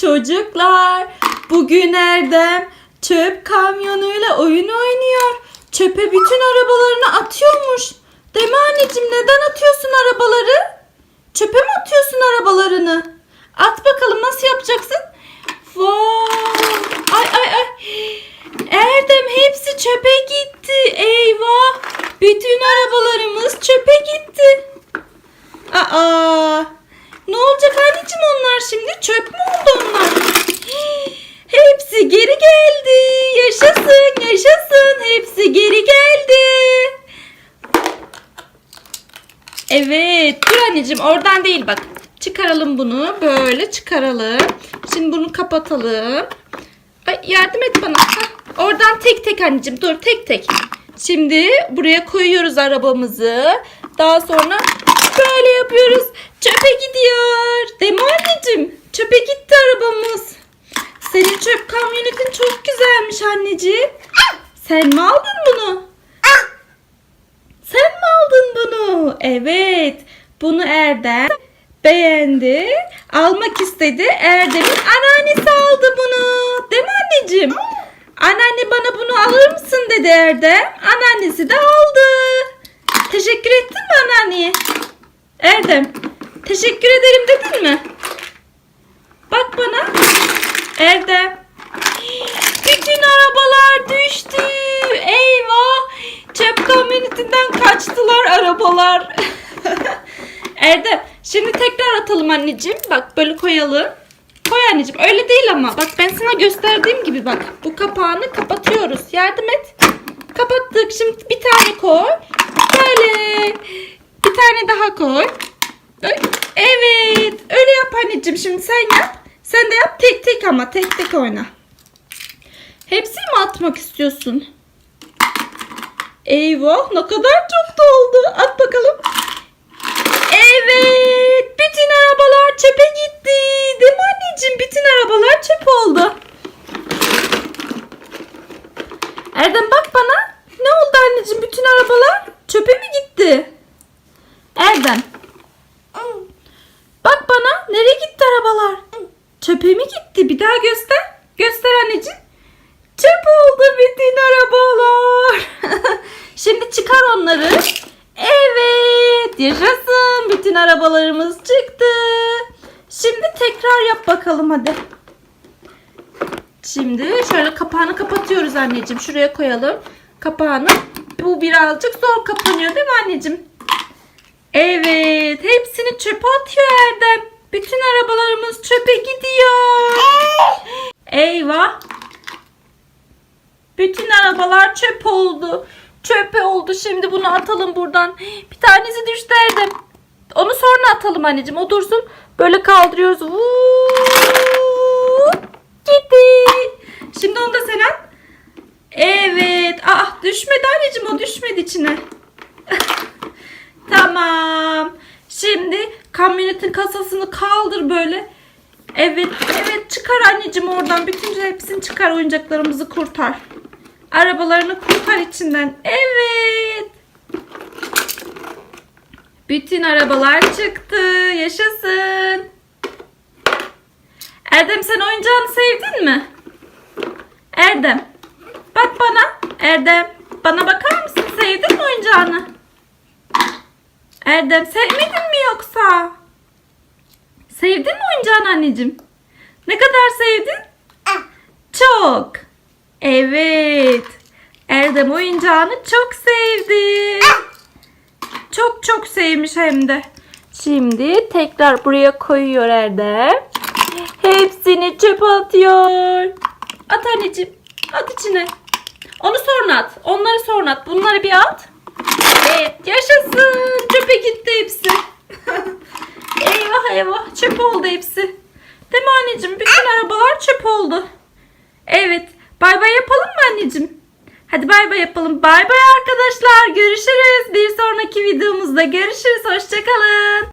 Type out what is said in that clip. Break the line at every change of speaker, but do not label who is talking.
Çocuklar, bugün Erdem çöp kamyonuyla oyun oynuyor. Çöpe bütün arabalarını atıyormuş. Deme anneciğim neden atıyorsun arabaları? Çöpe mi atıyorsun arabalarını? At bakalım nasıl yapacaksın? Vay! Ay ay ay! Erdem hepsi çöpe gitti. Eyvah! Bütün arabalarımız çöpe gitti. Aa! Ne olacak anneciğim onlar şimdi? Çöp mü oldu onlar? Hepsi geri geldi. Yaşasın, yaşasın. Hepsi geri geldi. Evet, dur anneciğim oradan değil bak. Çıkaralım bunu. Böyle çıkaralım. Şimdi bunu kapatalım. Ay yardım et bana. Hah, oradan tek tek anneciğim. Dur tek tek. Şimdi buraya koyuyoruz arabamızı. Daha sonra böyle yapıyoruz. Çöpe gidiyor. Değil mi anneciğim? Çöpe gitti arabamız. Senin çöp kamyonetin çok güzelmiş anneciğim. Sen mi aldın bunu? Sen mi aldın bunu? Evet. Bunu Erdem beğendi. Almak istedi. Erdem'in anneannesi aldı bunu. Değil mi anneciğim? Anneanne bana bunu alır mısın dedi Erdem. Anneannesi de aldı. Teşekkür ettin mi anneanneye? Erdem teşekkür ederim dedin mi? Bak bana. Erdem. Bütün arabalar düştü. Eyvah. Çöp kamyonetinden kaçtılar arabalar. Erdem şimdi tekrar atalım anneciğim. Bak böyle koyalım. Koy anneciğim. Öyle değil ama. Bak ben sana gösterdiğim gibi bak. Bu kapağını kapatıyoruz. Yardım et. Kapattık. Şimdi bir tane koy. Böyle. Bir tane daha koy. Evet. Öyle yap anneciğim. Şimdi sen yap. Sen de yap tek tek ama tek tek oyna. Hepsini mi atmak istiyorsun? Eyvah ne kadar çok doldu. At bakalım. Evet. Bütün arabalar çöpe gitti. Değil mi anneciğim? Bütün arabalar çöp oldu. Erdem bak bana. Ne oldu anneciğim? Bütün arabalar çöpe mi gitti? Erdem. Bak bana. Nereye gitti arabalar? Çöpe mi gitti? Bir daha göster. Göster anneciğim. Çöp oldu bütün arabalar. Şimdi çıkar onları. Evet. Yaşasın. Bütün arabalarımız çıktı. Şimdi tekrar yap bakalım hadi. Şimdi şöyle kapağını kapatıyoruz anneciğim. Şuraya koyalım. Kapağını. Bu birazcık zor kapanıyor değil mi anneciğim? Evet. Hepsini çöpe atıyor Erdem. Bütün arabalarımız çöpe gidiyor. Eyvah. Bütün arabalar çöp oldu. Çöpe oldu. Şimdi bunu atalım buradan. Bir tanesi düştü Erdem. Onu sonra atalım anneciğim. O dursun. Böyle kaldırıyoruz. Vuuu. Gitti. Şimdi onu da sen at. Evet. Ah düşmedi anneciğim. O düşmedi içine. tamam. Şimdi kamyonetin kasasını kaldır böyle. Evet, evet çıkar anneciğim oradan. Bütün hepsini çıkar oyuncaklarımızı kurtar. Arabalarını kurtar içinden. Evet. Bütün arabalar çıktı. Yaşasın. Erdem sen oyuncağını sevdin mi? Erdem. Bak bana. Erdem. Bana bakar mısın? Sevdin mi oyuncağını? Erdem sevmedin yoksa? Sevdin mi oyuncağını anneciğim? Ne kadar sevdin? Çok. Evet. Erdem oyuncağını çok sevdi. Çok çok sevmiş hem de. Şimdi tekrar buraya koyuyor Erdem. Hepsini çöpe atıyor. At anneciğim. At içine. Onu sonra at. Onları sonra at. Bunları bir at. Evet yaşasın. Çöpe gitti hepsi. eyvah eyvah. Çöp oldu hepsi. Değil mi anneciğim? Bütün arabalar çöp oldu. Evet. Bay bay yapalım mı anneciğim? Hadi bay bay yapalım. Bay bay arkadaşlar. Görüşürüz. Bir sonraki videomuzda görüşürüz. Hoşçakalın.